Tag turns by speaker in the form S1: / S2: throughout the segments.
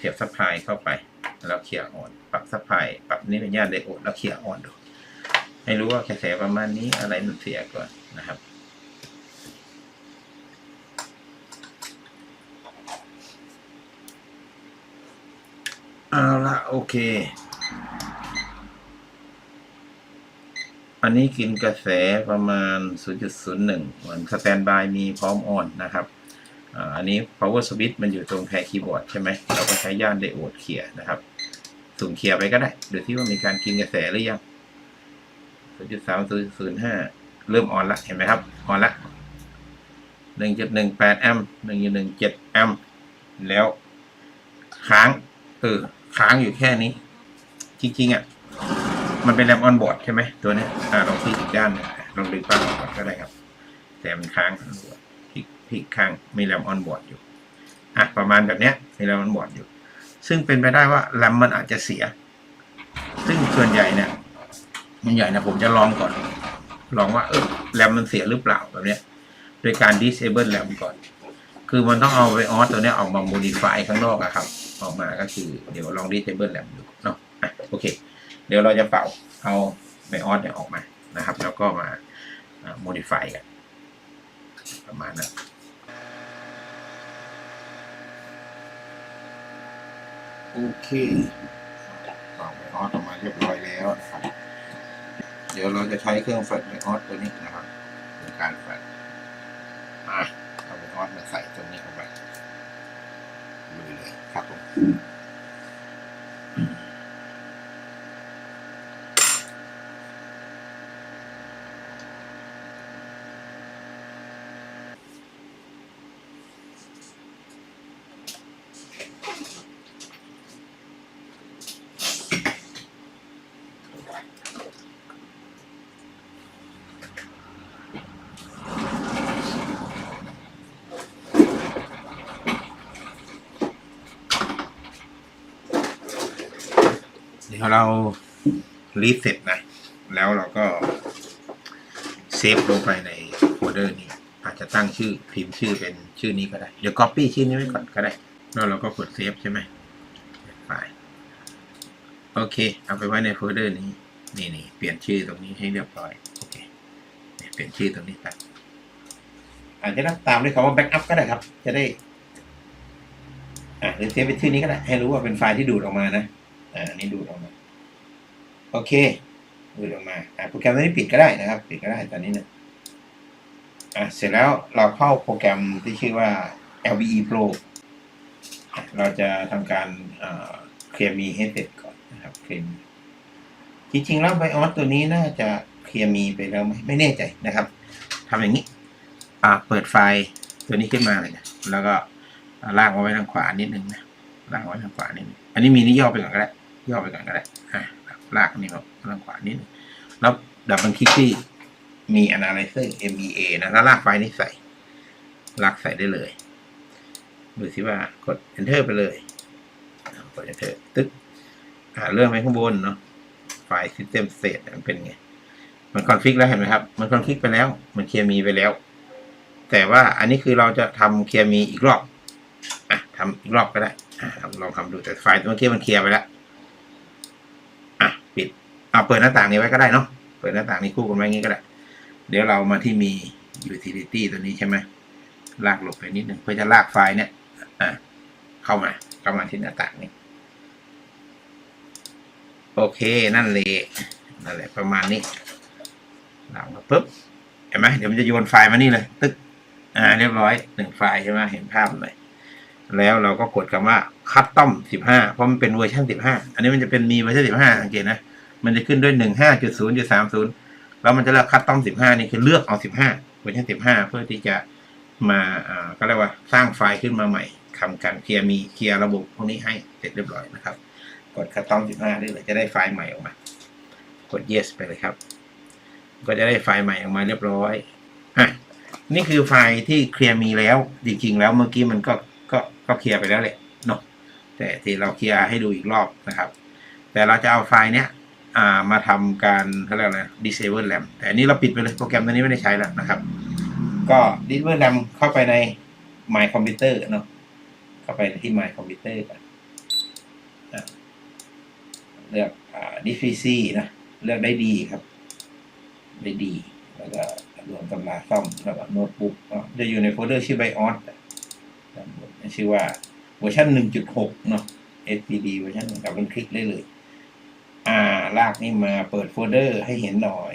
S1: เสียบซัพพลายเข้าไป แล้วเคลียร์อ่อน ปรับซัพพลายปรับนี่เป็นย่านไดโอดแล้วเคลียร์อ่อนดู ให้รู้ว่ากระแสประมาณนี้อะไรมันเสียก่อนนะครับเอาละโอเค อันนี้กินกระแสประมาณ 0.01 เหมือนสแตนบายมีพร้อมออนนะครับ อันนี้ power switch มันอยู่ตรงแพรคีย์บอร์ดใช่ไหม เราก็ใช้ย่านไดโอดเคลียร์นะครับสุ่มเคลียร์ไปก็ได้ ดูที่ว่ามีการกินกระแสหรือยัง 0.3 0.05 เริ่มออนละ เห็นไหมครับ ออนละ 1.18 แอมป์ 1.17 แอมป์ แล้วค้าง เออ ค้างอยู่แค่นี้ จริงๆอะ มันเป็นแรมออนบอร์ดใช่ไหมตัวนี้ อ่าลองพลิกอีกด้านนึงลองดึงป้าออกก่อนก็ได้ครับ แต่มันค้าง พลิกพลิกข้างมีแรมออนบอร์ดอยู่อะประมาณแบบเนี้ยมีแรมออนบอร์ดอยู่ ซึ่งเป็นไปได้ว่าแรมมันอาจจะเสีย ซึ่งส่วนใหญ่เนี่ยส่วนใหญ่นะผมจะลองก่อน ลองว่าเออแรมมันเสียหรือเปล่าแบบเนี้ยโดยการ disable แรมก่อน คือมันต้องเอาไวออสตัวเนี้ยออกมา modify ข้างนอกอะครับ ออกมาก็คือเดี๋ยวลอง disable แรมดูเนาะอะโอเค เดี๋ยวเราจะเป่าเอาไวออสเนี่ยออกมานะครับ แล้วก็มาอ่า modify กัน ประมาณนั้นโอเคเป่าไวออสออกมาเรียบร้อยแล้วนะครับเดี๋ยวเราจะใช้เครื่องแฟลชไวออสตัวนี้นะครับเป็นการแฟลชอะเอาไวออสมาใส่ตัวนี้เข้าไปเลยครับผม เดี๋ยวเรารีเซ็ตนะ แล้วเราก็เซฟลงไปในโฟลเดอร์นี้ อาจจะตั้งชื่อพิมพ์ชื่อเป็นชื่อนี้ก็ได้ เดี๋ยว Copy ชื่อนี้ไว้ก่อนก็ได้ แล้วเราก็กดเซฟใช่ไหมไฟล์โอเค เอาไปไว้ในโฟลเดอร์นี้ นี่นี่เปลี่ยนชื่อตรงนี้ให้เรียบร้อย โอเคเนี่ยเปลี่ยนชื่อตรงนี้ไปอาจจะตามด้วยคำว่า backup ก็ได้ครับ จะได้ อะหรือเซฟเป็นชื่อนี้ก็ได้ ให้รู้ว่าเป็นไฟล์ที่ดูดออกมานะ อ่าอันนี้ดูดออกมา โอเค ดูดออกมาอ่าโปรแกรมตัวนี้ปิดก็ได้นะครับ ปิดก็ได้ตอนนี้เนี่ยอะเสร็จแล้วเราเข้าโปรแกรมที่ชื่อว่า LBE Pro เราจะทำการเคลียร์มีให้เสร็จก่อนนะครับเคลียร์จริงๆแล้วไบออสตัวนี้น่าจะเคลียร์มีไปแล้วไหมไม่แน่ใจนะครับทำอย่างนี้อ่าเปิดไฟล์ตัวนี้ขึ้นมาเลยนะแล้วก็ลากเอาไว้ทางขวานิดนึงนะลากไว้ทางขวานิดนึงอันนี้มีนี่ย่อไปก่อนก็ได้ ย่อไปก่อนก็ได้ลากอันนี้มาทางขวานิดนึงแล้วดับเบิลคลิกที่มี analyzer MBA นะแล้วลากไฟล์นี้ใส่ ลากใส่ได้เลยดูสิว่ากด enter ไปเลยกด enter ตึ๊กอ่าเรื่องไปข้างบนเนาะไฟล์ system state มันเป็นไง มันคอนฟิกแล้วเห็นไหมครับ มันคอนฟิกไปแล้ว มันเคลียร์มีไปแล้ว แต่ว่าอันนี้คือเราจะทำเคลียร์มีอีกรอบอะทำอีกรอบก็ได้อะลองทำดูแต่ไฟล์เมื่อกี้มันเคลียร์ไปแล้ว เอาเปิดหน้าต่างนี้ไว้ก็ได้เนาะเปิดหน้าต่างนี้คู่กันไว้งี้ก็ได้ เดี๋ยวเรามาที่มี utility ตัวนี้ใช่ไหมลากหลบไปนิดหนึ่งเพื่อจะลากไฟล์เนี่ยเข้ามาเข้ามาที่หน้าต่างนี้โอเคนั่นเลยนั่นแหละประมาณนี้ลากมาปุ๊บเห็นไหมเดี๋ยวมันจะโยนไฟล์มานี่เลยตึ๊กอ่าเรียบร้อยหนึ่งไฟล์ใช่ไหมเห็นภาพเลยแล้วเราก็กดคำว่าคัตตอมสิบห้าเพราะมันเป็นเวอร์ชันสิบห้าอันนี้มันจะเป็นมีเวอร์ชันสิบห้าสังเกตนะ มันจะขึ้นด้วยหนึ่งห้าจุดศูนย์จุดสามศูนย์แล้วมันจะเลือกคัตตอมสิบห้านี่คือเลือกเอาสิบห้าเวอร์ชันสิบห้าเพื่อที่จะมาอ่าก็เรียกว่าสร้างไฟล์ขึ้นมาใหม่ทำการเคลียร์มีเคลียร์ระบบพวกนี้ให้เสร็จเรียบร้อยนะครับ กดคัตตอมสิบห้าได้เลยจะได้ไฟล์ใหม่ออกมา กด yes ไปเลยครับ ก็จะได้ไฟล์ใหม่ออกมาเรียบร้อยอะนี่คือไฟล์ที่เคลียร์มีแล้ว จริง ๆ แล้วเมื่อกี้มันก็ก็ก็เคลียร์ไปแล้วแหละเนาะแต่ที่เราเคลียร์ให้ดูอีกรอบนะครับ แต่เราจะเอาไฟล์เนี้ย อ่ามาทำการเขาเรียกอะไร disable RAM แต่อันนี้เราปิดไปเลยโปรแกรมตัวนี้ไม่ได้ใช้แล้วนะครับ ก็ disable RAM เข้าไปใน my computer เนาะเข้าไปที่ my computer กันเลือกอ่า difficulty นะ เลือกได้ดีครับ ได้ดี แล้วก็รวมตำราซ่อมแล้วก็โน้ตบุ๊กเนาะจะอยู่ในโฟลเดอร์ชื่อ BIOS ด้านบนชื่อว่าเวอร์ชัน1.6 เนาะ SPD เวอร์ชันกับมันคลิกได้เลย อ่า ลากนี่มาเปิดโฟลเดอร์ให้เห็นหน่อย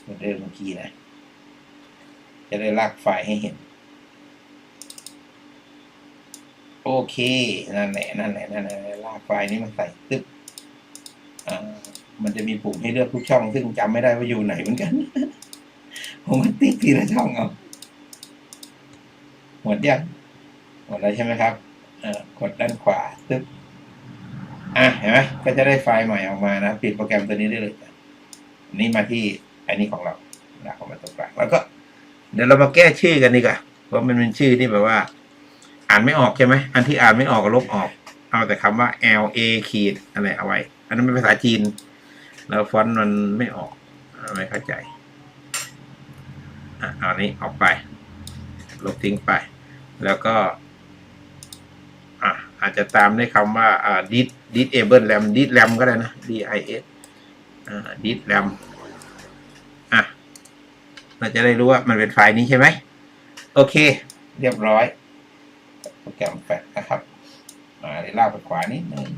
S1: โฟลเดอร์เมื่อกี้นะ จะได้ลากไฟล์ให้เห็น โอเค นั่นแหละ นั่นแหละ นั่นแหละ ลากไฟล์นี้มาใส่ตึ๊บอ่ามันจะมีปุ่มให้เลือกทุกช่อง ซึ่งจำไม่ได้ว่าอยู่ไหนเหมือนกัน ผมก็ติ๊กทีละช่องเอา หมดยัง หมดแล้วใช่ไหมครับ กดด้านขวาตึ๊บ อะเห็นไหมก็จะได้ไฟล์ใหม่ออกมานะปิดโปรแกรมตัวนี้ได้เลยนี่มาที่อันนี้ของเราลากออกมาตรงกลางแล้วก็ เดี๋ยวเรามาแก้ชื่อกันดีกว่าเพราะมันเป็นชื่อที่แบบว่า อ่านไม่ออกใช่ไหมอันที่อ่านไม่ออกก็ลบออก เอาแต่คำว่า L A ขีดอะไรเอาไว้ อันนั้นเป็นภาษาจีน แล้วฟอนต์มันไม่ออกไม่เข้าใจอะเอาอันนี้ออกไป ลบทิ้งไป แล้วก็ อาจจะตามด้วยคำว่าอ่า dis disable ram dis ram ก็ได้นะ d i s อ่า dis ram อะเราจะได้รู้ว่ามันเป็นไฟล์นี้ใช่ไหมโอเค เรียบร้อยโปรแกรมแฟลชนะครับมาเดี๋ยวลากไปขวานิดนึง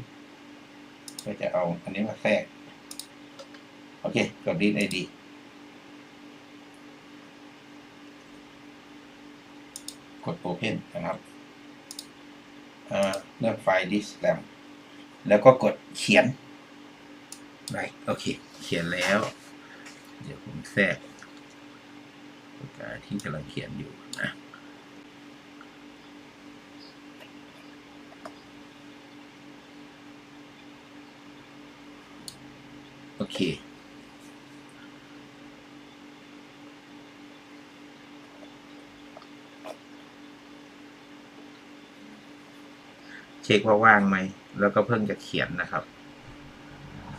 S1: เพื่อจะเอาอันนี้มาแทรก โอเค กดดีได้ดีกด Open นนะครับ เลือกไฟล์ disk ram แล้วก็กดเขียนไปโอเค เขียนแล้ว เดี๋ยวผมแทรกปากกาที่กำลังเขียนอยู่นะโอเค เช็คว่าว่างไหม แล้วก็เพิ่งจะเขียนนะครับ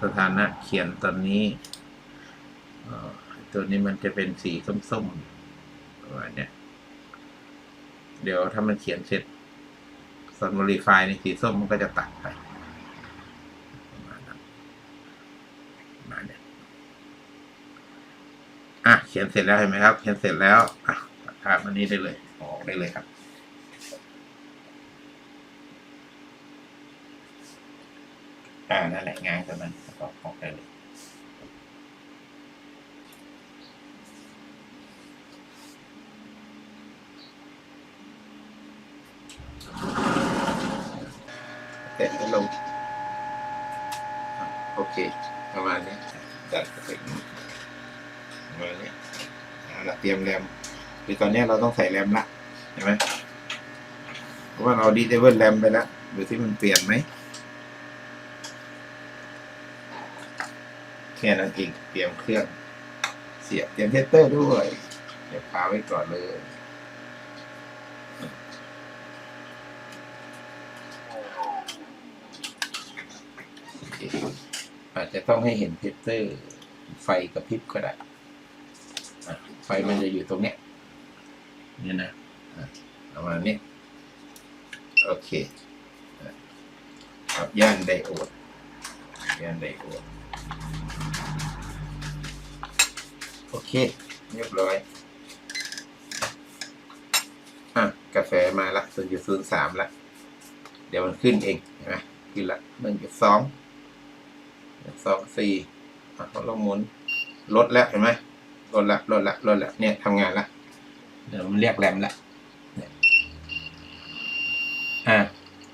S1: สถานะเขียนตอนนี้ตัวนี้มันจะเป็นสีส้มๆประมาณเนี้ยเดี๋ยวถ้ามันเขียนเสร็จซอน modify ในสีส้มมันก็จะตัดไปประมาณนั้นมาเนี้ยอะเขียนเสร็จแล้วเห็นไหมครับ เขียนเสร็จแล้วอะตัดภาพอันนี้ได้เลย ออกได้เลยครับ อ่านั่นแหละงานกับมันแล้วก็ออกได้เลยเสร็จก็ลงโอเคประมาณนี้จัดเสร็จประมาณนี้เอาเตรียมแรมคือตอนนี้เราต้องใส่แรมละเห็นไหมเพราะว่าเราดีเทเบิลแรมไปแล้วดูที่มันเปลี่ยนไหม ค่นั้นเองเตรียมเครื่องเสียบเตรียมเทสเตอร์ด้วยเดี๋ยวพาไว้ก่อนเลยอาจจะต้องให้เห็นเทสเตอร์ ไฟกระพริบก็ได้ไฟมันจะอยู่ตรงเนี้ยเนี่ยนะประมาณนี้โอเคครับย่านไดโอดย่านไดโอด โอเค เรียบร้อย อะ กาแฟมาละศูนย์จุดศูนย์สามละ เดี๋ยวมันขึ้นเองเห็นไหมขึ้นละหนึ่งจุดสองสองสี่อะลองหมุน ลดแล้วเห็นไหมลดละลดละลดละเนี่ยทำงานละเดี๋ยวมันเรียกแรมละเนี่ยอะ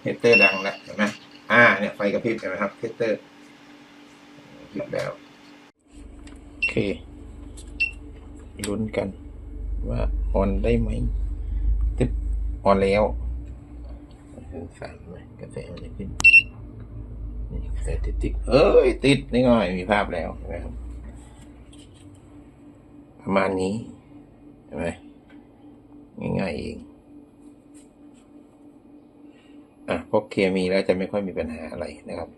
S1: เฮดเตอร์ดังละเห็นไหมอ่า เนี่ยไฟกระพริบเห็นไหมครับเฮดเตอร์กระพริบแล้ว โอเค ลุ้นกัน ว่าออนได้ไหมตึ๊บออนแล้วขึ้นสามไหมกระแสมันจะขึ้นนี่กระแสติดติดเอ้ย ติดนี่ง่อยมีภาพแล้วนไหมครับ ประมาณนี้เห็นไหมง่ายๆเองอะพวกเคมีแล้วจะไม่ค่อยมีปัญหาอะไรนะครับ